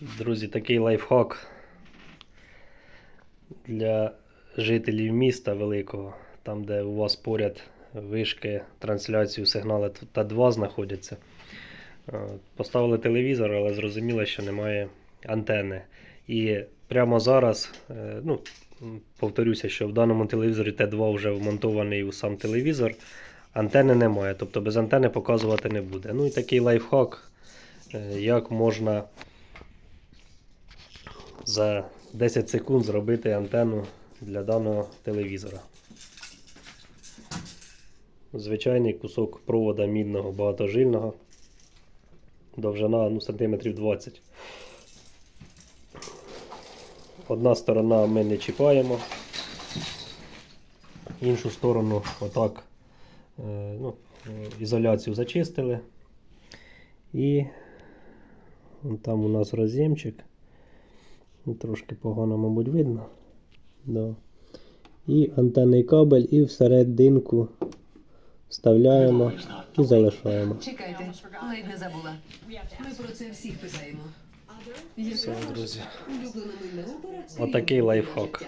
Друзі, такий лайфхак для жителів міста великого, там, де у вас поряд вишки трансляцію сигналу та 2 знаходяться. Е, Поставили телевізор, але зрозуміло, що немає антени. І прямо зараз, е, ну, повторюся, що в даному телевізорі Т2 вже вмонтований у сам телевізор. Антени немає, тобто без антени показувати не буде. Ну і такий лайфхак, е, як можна за 10 секунд зробити антенну для даного телевізора. Звичайний кусок провода мідного багатожильного. Довжина ну, сантиметрів 20. Одна сторона ми не чіпаємо, іншу сторону отак е, ну, ізоляцію зачистили. І там у нас роз'ємчик. Ну, Трошки погано, мабуть, видно. Да. І антенний кабель, і всерединку вставляємо і залишаємо. Чекайте, ледь не забула. Ми про це всіх питаємо. Все, друзі. Отакий лайфхак.